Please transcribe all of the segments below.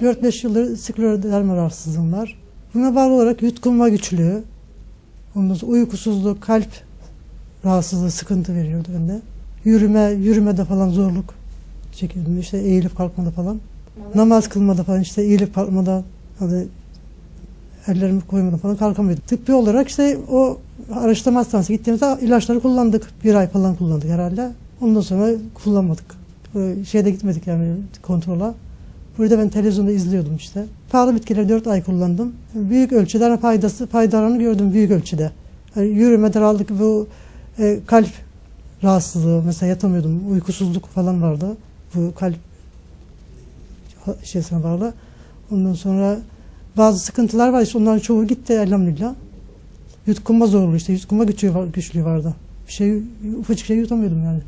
4-5 yıldır skleroderma rahatsızlığım var. Buna bağlı olarak yutkunma güçlüğü, sonra uykusuzluk, kalp rahatsızlığı sıkıntı veriyordu bende. Yürüme, yürümede falan zorluk çekiyordum. İşte eğilip kalkmada falan. Namaz kılmada falan işte eğilip kalkmada hani ellerimi koymada falan kalkamıyordum. Tıbbi olarak işte o araştırma hastanesine gittiğimizde ilaçları kullandık. Bir ay falan kullandık herhalde. Ondan sonra kullanmadık. Şeyde gitmedik yani kontrola. Burada ben televizyonda izliyordum işte. Pahalı bitkileri 4 ay kullandım. Büyük ölçüde hani faydası, faydalarını gördüm büyük ölçüde. Yani yürümeden aldık bu e, kalp rahatsızlığı mesela yatamıyordum. Uykusuzluk falan vardı. Bu kalp şeysine bağlı. Ondan sonra bazı sıkıntılar var işte onların çoğu gitti elhamdülillah. Yutkunma zorluğu işte yutkunma güçlüğü, var- güçlüğü vardı. Bir şey ufacık şey yutamıyordum yani.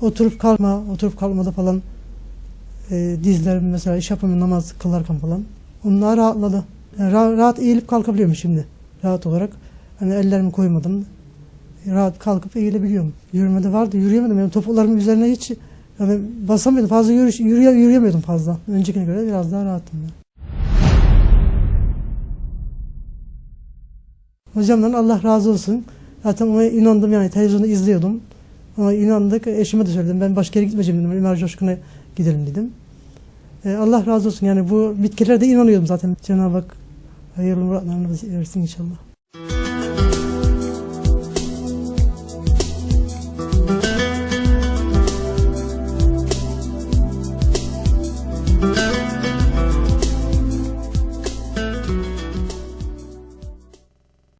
Oturup kalma, oturup kalmada falan e, dizlerim mesela iş yapamıyorum namaz kılarken falan. Onlar rahatladı. Yani ra- rahat eğilip kalkabiliyorum şimdi. Rahat olarak. Hani ellerimi koymadım. Rahat kalkıp eğilebiliyorum. Yürümede vardı. Yürüyemedim. Yani topuklarımın üzerine hiç yani basamıyordum. Fazla yürüyüş, yürüye, yürüyemiyordum fazla. Öncekine göre biraz daha rahattım. Yani. Hocamdan Allah razı olsun. Zaten ona inandım yani televizyonda izliyordum. Ona inandık. Eşime de söyledim. Ben başka yere gitmeyeceğim dedim. Ömer Coşkun'a gidelim dedim. Ee, Allah razı olsun. Yani bu bitkilere de inanıyordum zaten. Cenab-ı Hak hayırlı muratlarını versin inşallah.